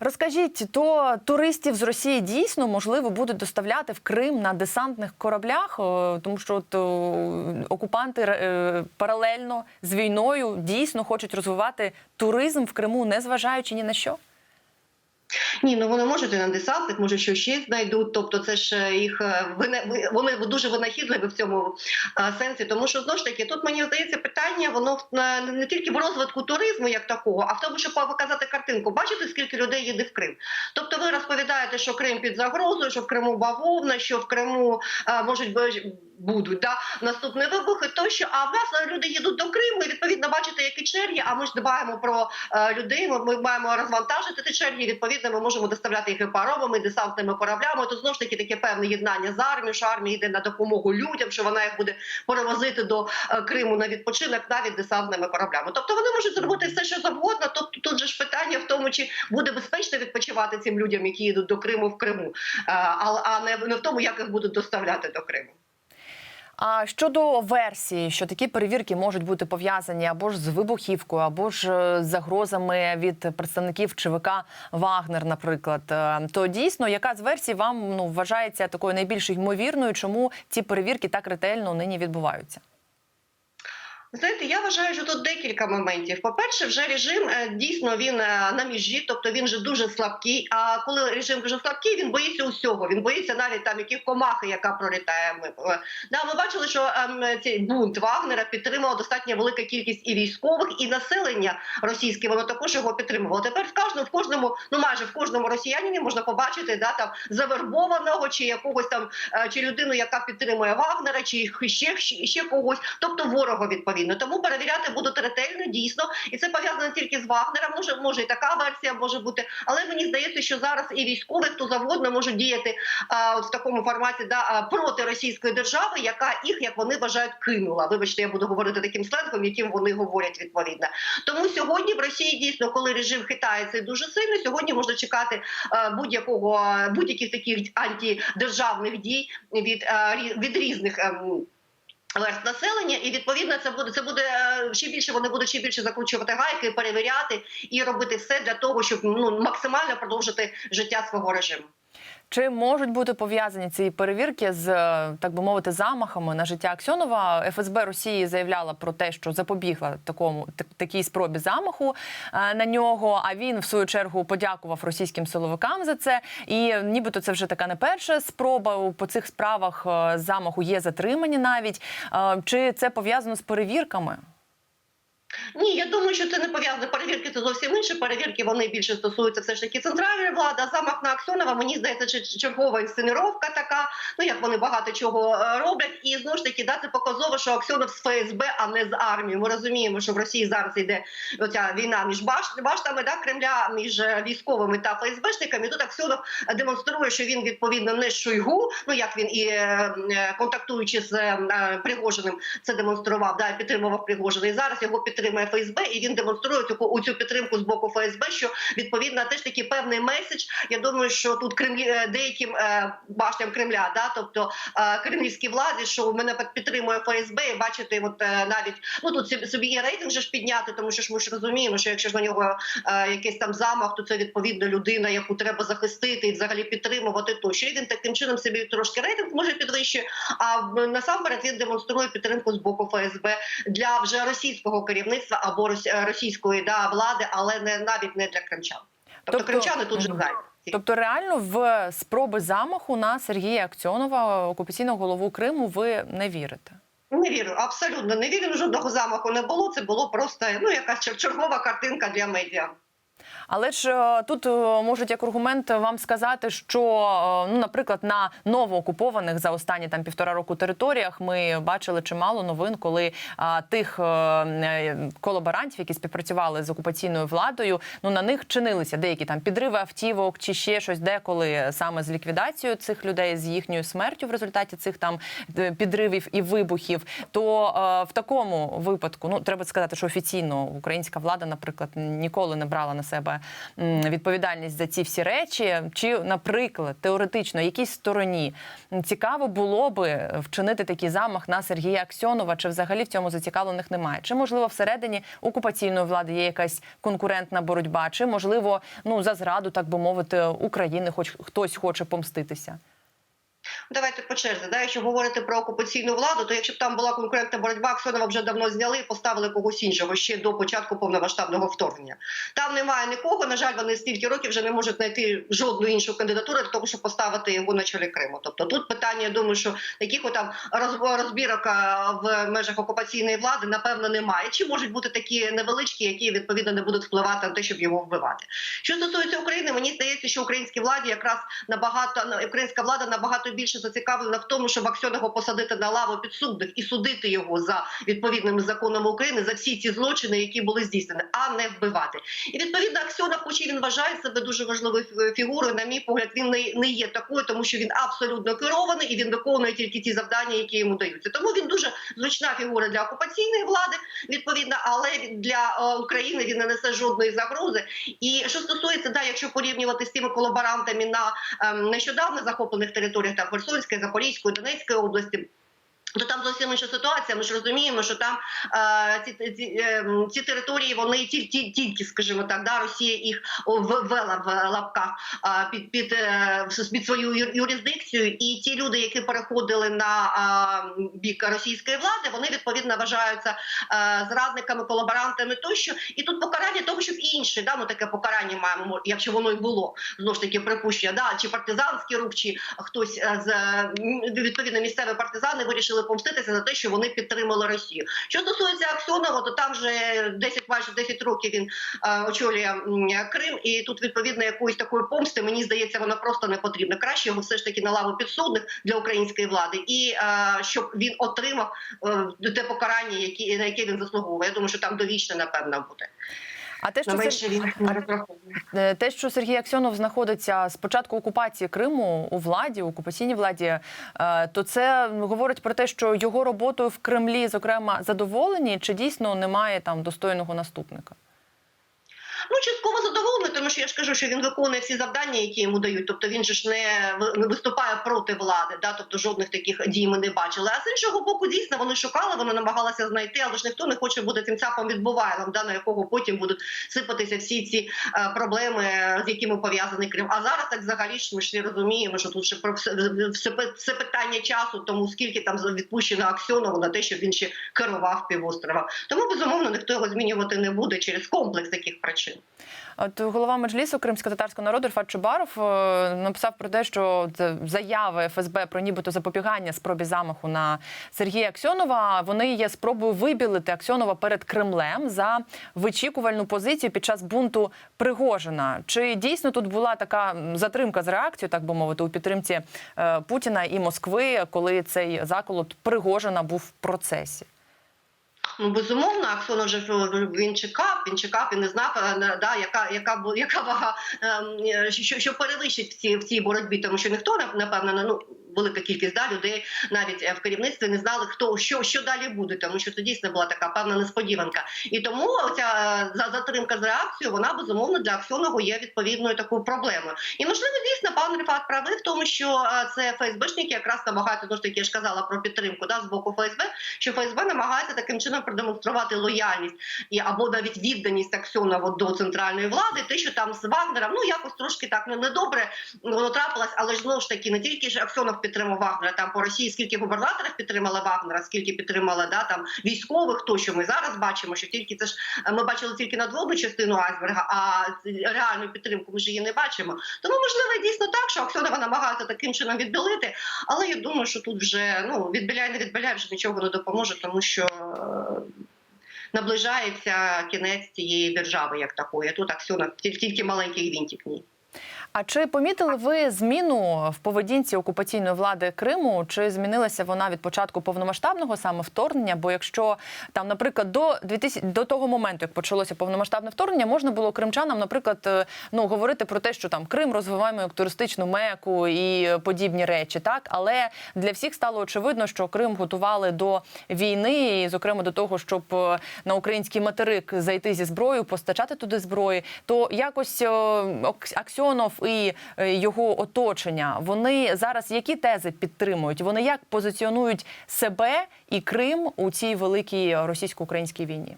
Розкажіть, то туристів з Росії дійсно можливо будуть доставляти в Крим на десантних кораблях, Е, тому що от, е, окупанти е, паралельно з війною дійсно хочуть розвивати туризм в Криму, незважаючи ні на що. Ні, ну вони можуть і на десантних, може, що ще знайдуть. Тобто, це ж е, їх е, вони дуже винахідливі в цьому е, сенсі. Тому що знову ж таки, тут мені здається питання, воно не тільки в розвитку туризму як такого, а в тому, щоб показати картинку. Бачите, скільки людей їде в Крим? Тобто, ви розповідаєте, що Крим під загрозою, що в Криму бавовна, що в Криму можуть бу- будуть да наступні вибухи, тощо. А в нас е, люди їдуть до Криму, і відповідно бачите, які черги. А ми ж дбаємо про е, людей. Ми, ми маємо розвантажити ті черги. Відповідно, ми можемо доставляти їх і паромами, десантними кораблями. То знову ж таки таке певне єднання з армією, що армія йде на допомогу людям, що вона їх буде перевозити до е, Криму на відпочинок навіть десантними кораблями. Тобто вони можуть зробити все, що завгодно. Тобто тут же ж питання в тому, чи буде безпечно відпочивати цим людям, які їдуть до Криму в Криму, е, а, а не, не в тому, як їх будуть доставляти до Криму. А щодо версії, що такі перевірки можуть бути пов'язані або ж з вибухівкою, або ж е, з загрозами від представників ЧВК Вагнер, наприклад, е, то дійсно яка з версій вам ну вважається такою найбільш ймовірною, чому ці перевірки так ретельно нині відбуваються? Знаєте, я вважаю, що тут декілька моментів. По-перше, вже режим е, дійсно він е, на межі, тобто він вже дуже слабкий. А коли режим дуже слабкий, він боїться усього. Він боїться навіть там яких комахи, яка пролітає. Ми е, да, ми бачили, що ем, цей бунт Вагнера підтримала достатньо велика кількість і військових, і населення російське. Воно також його підтримувало. Тепер в кожному, в кожному, ну майже в кожному росіянині можна побачити да там завербованого чи якогось там чи людину, яка підтримує Вагнера, чи ще, ще когось, тобто ворога відповідно. Тому перевіряти будуть ретельно, дійсно, і це пов'язано тільки з Вагнером. Може, може і така версія може бути, але мені здається, що зараз і військові, хто завгодно можуть діяти а, от в такому форматі да проти російської держави, яка їх, як вони вважають, кинула. Вибачте, я буду говорити таким сленгом, яким вони говорять відповідно. Тому сьогодні в Росії дійсно, коли режим хитається дуже сильно, сьогодні можна чекати будь-якого будь-яких таких антидержавних дій від, від різних. Верст населення, і відповідно це буде це буде е, ще більше. Вони будуть ще більше закручувати гайки, перевіряти і робити все для того, щоб ну максимально продовжити життя свого режиму. Чи можуть бути пов'язані ці перевірки з е, так би мовити замахами на життя Аксьонова? ФСБ Росії заявляла про те, що запобігла такому такій спробі замаху е, на нього. А він в свою чергу подякував російським силовикам за це. І нібито це вже така не перша спроба. По цих справах е, замаху є затримані навіть. Чи це пов'язано з перевірками? Ні, я думаю, що це не пов'язано. Перевірки це зовсім інше. Перевірки вони більше стосуються все ж таки центральної влади. А замах на Аксьонова, мені здається, чергова інсценировка така. Ну як вони багато чого е, роблять, і знову ж таки да, це показово, що Аксьонов з ФСБ, а не з армією. Ми розуміємо, що в Росії зараз йде оця війна між баш- баштами да, Кремля, між е, військовими та ФСБшниками. Тут Аксьонов демонструє, що він відповідно не Шойгу. Ну як він і е, контактуючи з Пригожиним, це демонстрував, да, підтримував Пригожина. І зараз його підтримує ФСБ, і він демонструє цю, цю підтримку з боку ФСБ, що відповідно теж такий певний меседж. Я думаю, що тут Кремлі е, деяким е, баштям Кремля, да, тобто е, кремлівській владі, що мене під- підтримує ФСБ, і бачите, от навіть ну тут собі- є рейтинг же ж підняти, тому що ж ми ж розуміємо, що якщо ж на нього якийсь там замах, то це відповідно людина, яку треба захистити і взагалі підтримувати. Тощо і він таким чином собі трошки рейтинг може підвищує. А насамперед він демонструє підтримку з боку ФСБ для вже російського керівництва або рос- е, російської да, влади, але не навіть не для кримчан. Тобто, Тобто- кримчани тут же знають. Тобто, реально в спроби замаху на Сергія Акціонова, окупаційного голову Криму, ви не вірите? Не вірю, абсолютно не вірю. Жодного замаху не було. Це було просто ну якась чер- чергова картинка для медіа. Але ж е, тут е, можуть як аргумент вам сказати, що е, ну, наприклад, на новоокупованих за останні там півтора року територіях ми бачили чимало новин, коли а, тих е, колаборантів, які співпрацювали з окупаційною владою, ну на них чинилися деякі там підриви автівок чи ще щось, деколи саме з ліквідацією цих людей, з їхньою смертю в результаті цих там підривів і вибухів. То е, в такому випадку, ну треба сказати, що офіційно українська влада, наприклад, ніколи не брала на себе відповідальність за ці всі речі? Чи, наприклад, теоретично, якійсь стороні цікаво було би вчинити такий замах на Сергія Аксьонова, чи взагалі в цьому зацікавлених немає? Чи можливо всередині окупаційної влади є якась конкурентна боротьба, чи можливо ну за зраду, так би мовити, України, хоч хтось хоче помститися? Давайте по черзі. Да? Якщо говорити про окупаційну владу, то якщо б там була конкурентна боротьба, Аксьонова вже давно зняли і поставили когось іншого ще до початку повномасштабного вторгнення. Там немає нікого. На жаль, вони стільки років вже не можуть знайти жодну іншу кандидатуру для того, щоб поставити його на чолі Криму. Тобто тут питання, я думаю, що таких там розбірок в межах окупаційної влади напевно немає. Чи можуть бути такі невеличкі, які відповідно не будуть впливати на те, щоб його вбивати? Що стосується України, мені здається, що українській владі якраз набагато українська влада набагато більше зацікавлена в тому, щоб Аксьонова посадити на лаву підсудних і судити його за відповідними законами України за всі ці злочини, які були здійснені, а не вбивати. І відповідно Аксьонов, хоч і він вважає себе дуже важливою фігурою. На мій погляд, він не, не є такою, тому що він абсолютно керований і він виконує тільки ті завдання, які йому даються. Тому він дуже зручна фігура для окупаційної влади, відповідно, але для е, України він не несе жодної загрози. І що стосується, да, якщо порівнювати з тими колаборантами на ем, нещодавно захоплених територіях там Херсонської, Запорізької, Донецької області. То там зовсім інша ситуація. Ми ж розуміємо, що там е, ці, ці, е, ці території вони тільки, тільки, скажімо так, да, Росія їх ввела в лапках е, під під, е, під свою юрисдикцію, і ті люди, які переходили на е, бік російської влади, вони відповідно вважаються е, зрадниками, колаборантами тощо. І тут покарання того, щоб інші, да, ми таке покарання маємо, якщо воно і було знову ж таки припущення, да, чи партизанський рух, чи хтось е, з е, відповідно місцеві партизани вирішили помститися за те, що вони підтримали Росію. Що стосується Аксьонова, то там вже 10, майже 10 років він е, очолює Крим, і тут відповідно якоїсь такої помсти, мені здається, вона просто не потрібна. Краще його все ж таки на лаву підсудних для української влади, і е, щоб він отримав е, те покарання, які на яке він заслуговує. Я думаю, що там довічне напевно буде. А те, що Сер... він не. Е, Те, що Сергій Аксьонов знаходиться з початку окупації Криму у владі, у окупаційній владі, е, то це говорить про те, що його роботою в Кремлі, зокрема, задоволені, чи дійсно немає там достойного наступника? Ну, частково задоволений, тому що я ж кажу, що він виконує всі завдання, які йому дають. Тобто він же ж не виступає проти влади, да? тобто жодних таких дій ми не бачили. А з іншого боку, дійсно вони шукали, вони намагалися знайти, але ж ніхто не хоче бути тим цапом відбувайлом, да? на якого потім будуть сипатися всі ці е, проблеми, з якими пов'язаний Крим. А зараз так взагалі ж ми ж розуміємо, що тут ще про все, все, все питання часу, тому скільки там відпущено Аксьонову на те, щоб він ще керував півострова. Тому безумовно ніхто його змінювати не буде через комплекс таких причин. От голова меджлісу кримсько-татарського народу Рфат Чубаров е, написав про те, що заяви ФСБ про нібито запобігання спробі замаху на Сергія Аксьонова. Вони є спробою вибілити Аксьонова перед Кремлем за вичікувальну позицію під час бунту Пригожина. Чи дійсно тут була така затримка з реакцією, так би мовити, у підтримці е, Путіна і Москви, коли цей заколот Пригожина був в процесі? Ну безумовно, аксон вже він чекав, він чекав і не знав, е, да, яка яка яка вага ем, е, що, що перевищить в цій в цій боротьбі, тому що ніхто нап- напевно ну. Велика кількість да, людей навіть е, в керівництві не знали, хто що, що далі буде, тому що це дійсно була така певна несподіванка. І тому ця за затримка з реакцією, вона безумовно для Аксьоного є відповідною такою проблемою. І можливо, дійсно, пан Рифат правий в тому, що е, це ФСБшники якраз намагаються знову ж таки я ж казала про підтримку да, з боку ФСБ, що ФСБ намагається таким чином продемонструвати лояльність і або навіть відданість Аксьонова до центральної влади, те, що там з Вагнером, ну якось трошки так не недобре воно трапилось, але ж знову ж таки не тільки ж Аксьонов підтримав Вагнера, там по Росії скільки губернаторів підтримали Вагнера, скільки підтримали да там військових, то що ми зараз бачимо, що тільки це ж е, ми бачили тільки надводну частину айсберга, а реальну підтримку ми ж її не бачимо. Тому можливо дійсно так, що Аксьонова намагається таким чином відбілити, але я думаю, що тут вже ну відбіляй, не відбіляй, вже нічого не допоможе, тому що. е, Наближається кінець цієї держави як такої. Тут Аксьонов тільки маленький гвинтик в ній. А чи помітили ви зміну в поведінці окупаційної влади Криму? Чи змінилася вона від початку повномасштабного саме вторгнення? Бо якщо там, наприклад, до 2000, до того моменту, як почалося повномасштабне вторгнення, можна було кримчанам, наприклад, е, ну говорити про те, що там Крим розвиваємо як туристичну меку і подібні речі, так але для всіх стало очевидно, що Крим готували до війни, і зокрема до того, щоб е, на український материк зайти зі зброєю, постачати туди зброї, то якось е, Аксьонов і е, його оточення вони зараз які тези підтримують? Вони як позиціонують себе і Крим у цій великій російсько-українській війні?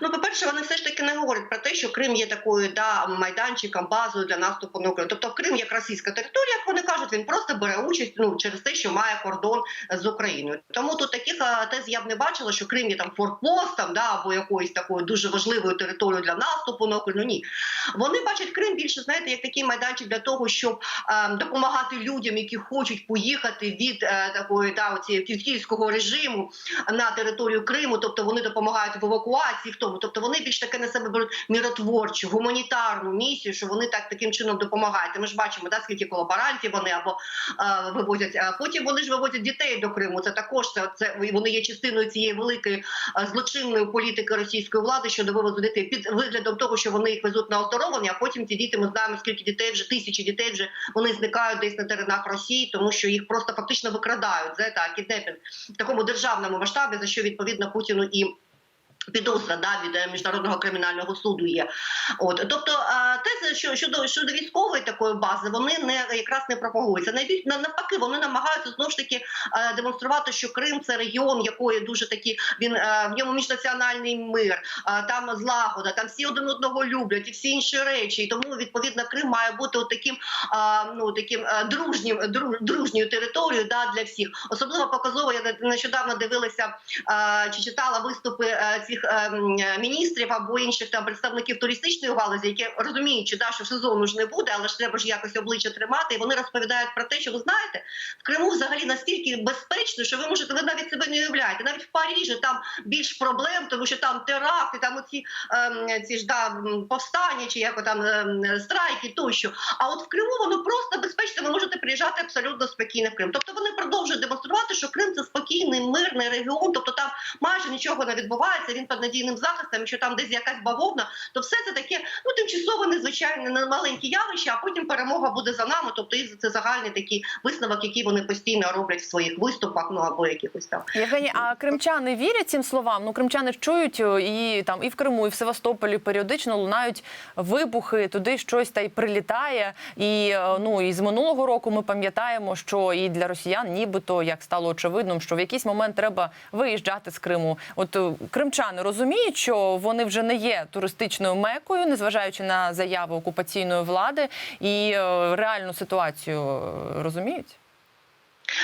Ну, по-перше, вони все ж таки не говорять про те, що Крим є такою да, майданчиком, базою для наступу на Україну. Тобто Крим як російська територія, як вони кажуть, він просто бере участь ну, через те, що має кордон з Україною. Тому тут таких тез я б не бачила, що Крим є там форпостом да, або якоюсь такою дуже важливою територією для наступу на Україну. Ні. Вони бачать Крим більше, знаєте, як такий майданчик для того, щоб е, допомагати людям, які хочуть поїхати від е, такої да, київського режиму на територію Криму, тобто вони допомагають в евакуації, в тому, тобто вони більш таке на себе беруть миротворчу, гуманітарну місію, що вони так таким чином допомагають. І Ми ж бачимо, да, скільки колаборантів вони або е, вивозять. А потім вони ж вивозять дітей до Криму. Це також це, це вони є частиною цієї великої е, злочинної політики російської влади щодо вивозу дітей під виглядом того, що вони їх везуть на оздоровлення. А потім ці діти ми знаємо, скільки дітей вже тисячі дітей вже вони зникають десь на теренах Росії, тому що їх просто фактично викрадають. Це так кіднепінг в такому державному масштабі, за що відповідно Путіну і. Підозра да, від е, міжнародного кримінального суду є. От тобто е, тези, що щодо щодо військової такої бази, вони не якраз не пропагуються. Найбільш на- навпаки, вони намагаються знову ж таки е, демонструвати, що Крим це регіон, якої дуже такі він в ньому міжнаціональний мир, там злагода, там всі один одного люблять і всі інші речі. І тому відповідно Крим має бути от таким ну таким дружнім дружньою територією да, для всіх. Особливо показово я нещодавно дивилася чи читала виступи е, цих е, міністрів або інших там представників туристичної галузі, які розуміють, що, да, що сезону ж не буде, але ж треба ж якось обличчя тримати. І вони розповідають про те, що ви знаєте, в Криму взагалі настільки безпечно, що ви можете ви навіть себе не уявляєте. Навіть в Парижі там більш проблем, тому що там теракти, там оці ем, ці ж да повстання, чи як там страйки тощо. А от в Криму воно просто безпечно. Ви можете приїжджати абсолютно спокійно в Крим. Тобто вони продовжують демонструвати, що Крим це спокійний, мирний регіон. Тобто там майже нічого не відбувається. Він під надійним захистом. Якщо там десь якась бавовна, то все це таке ну тимчасове, незвичайне, не маленьке явище, а потім перемога буде за нами. Тобто і це загальний такий висновок, який вони постійно роблять в своїх виступах, ну або якихось там. Євгеній, а кримчани вірять цим словам? Ну, кримчани чують і там і в Криму, і в Севастополі періодично лунають вибухи, туди щось та й прилітає. І е, ну і з минулого року ми пам'ятаємо, що і для росіян, нібито як стало очевидним, що в якийсь момент треба виїжджати з Криму. От е, кримчани розуміють, що вони вже не є туристичною мекою, незважаючи на заяви окупаційної влади, і е, реальну ситуацію е, розуміють.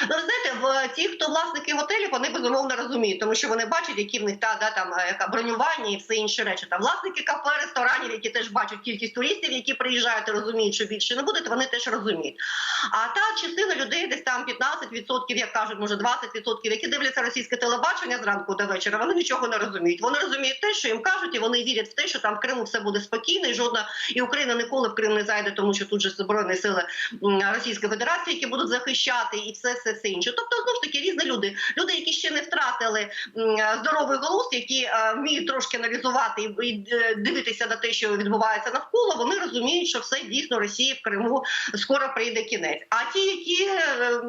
Ну, знаєте, в ті, хто власники готелів, вони безумовно розуміють, тому що вони бачать, які в них та да там е, яка бронювання і все інше речі. Там власники кафе, ресторанів, які теж бачать кількість туристів, які приїжджають і розуміють, що більше не буде, то вони теж розуміють. А та частина людей, десь там 15%, як кажуть, може 20%, які дивляться російське телебачення зранку до вечора, вони нічого не розуміють. Вони розуміють те, що їм кажуть, і вони вірять в те, що там в Криму все буде спокійно, і жодна і Україна ніколи в Крим не зайде, тому що тут же збройні сили Російської Федерації, які будуть захищати, і все, все, все інше. Тобто, знову ж таки, різні люди, люди, які ще не втратили здоровий глузд, які е, вміють трошки аналізувати і, е, дивитися на те, що відбувається навколо, вони розуміють, що все дійсно Росії в Криму скоро прийде кінець. А ті, які е,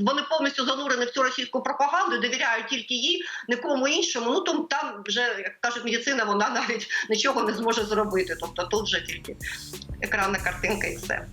вони повністю занурені в цю російську пропаганду, довіряють тільки їй, нікому іншому. Ну то там вже як кажуть, медицина вона навіть нічого не зможе зробити. Тобто тут вже тільки екранна картинка і все.